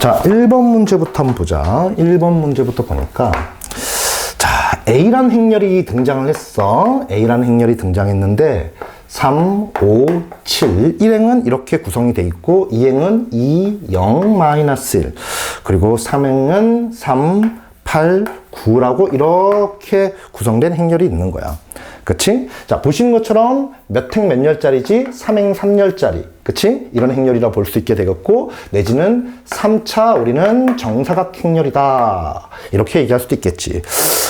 자, 1번 문제부터 한번 보자. 1번 문제부터 보니까 자, A란 행렬이 등장을 했어. A란 행렬이 등장했는데 3, 5, 7. 1행은 이렇게 구성이 돼 있고 2행은 2, 0, 마이너스 1. 그리고 3행은 3, 8, 9라고 이렇게 구성된 행렬이 있는 거야. 그치? 자, 보시는 것처럼 몇 행 몇 열짜리지? 3행 3열짜리. 그치? 이런 행렬이라 볼 수 있게 되겠고, 내지는 3차 우리는 정사각 행렬이다. 이렇게 얘기할 수도 있겠지.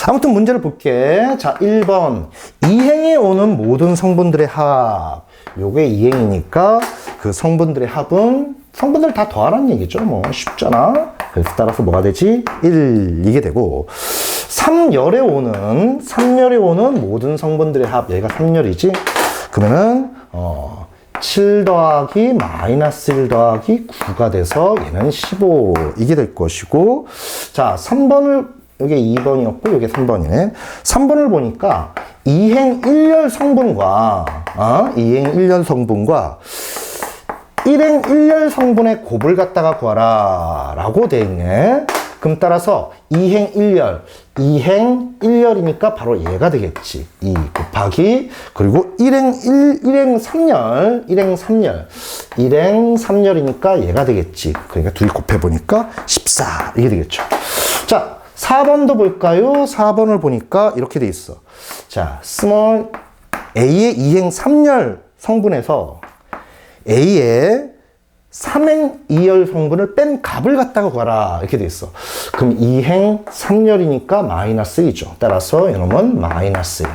아무튼 문제를 볼게. 자, 1번. 2행에 오는 모든 성분들의 합. 요게 2행이니까 그 성분들의 합은 성분들 다 더하라는 얘기죠. 뭐 쉽잖아. 그래서 따라서 뭐가 되지? 1 이게 되고 3열에 오는 3열에 오는 모든 성분들의 합 얘가 3열이지. 그러면은 어, 7 더하기 마이너스 1 더하기 9가 돼서 얘는 15 이게 될 것이고 자 3번을 이게 2번이었고 이게 3번이네. 3번을 보니까 2행 1열 성분과 어? 2행 1열 성분과 1행 1열 성분의 곱을 갖다가 구하라 라고 돼 있네. 그럼 따라서 2행 1열, 2행 1열이니까 바로 얘가 되겠지. 2 곱하기 그리고 1행 1, 1행 3열, 1행 3열, 1행 3열이니까 얘가 되겠지. 그러니까 둘이 곱해보니까 14 이게 되겠죠. 자, 4번도 볼까요? 4번을 보니까 이렇게 돼 있어. 자, 스몰 A의 2행 3열 성분에서 A의 3행 2열 성분을 뺀 값을 갖다가 구하라 이렇게 돼 있어. 그럼 2행 3열이니까 마이너스 1이죠. 따라서 이놈은 마이너스 1.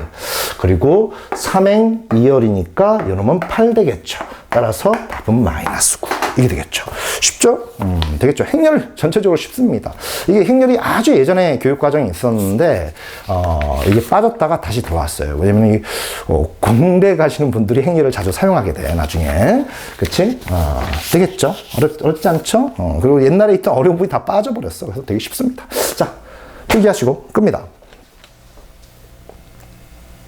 그리고 3행 2열이니까 이놈은 8 되겠죠. 따라서 답은 마이너스 9. 이게 되겠죠. 쉽죠? 음, 되겠죠. 행렬 전체적으로 쉽습니다. 이게 행렬이 아주 예전에 교육 과정이 있었는데 어, 이게 빠졌다가 다시 들어왔어요. 왜냐면 이 어, 공대 가시는 분들이 행렬을 자주 사용하게 돼 나중에, 그렇지? 어, 되겠죠. 어렵, 어렵지 않죠? 어, 그리고 옛날에 있던 어려운 부분이 다 빠져버렸어. 그래서 되게 쉽습니다. 자, 필기하시고 끕니다.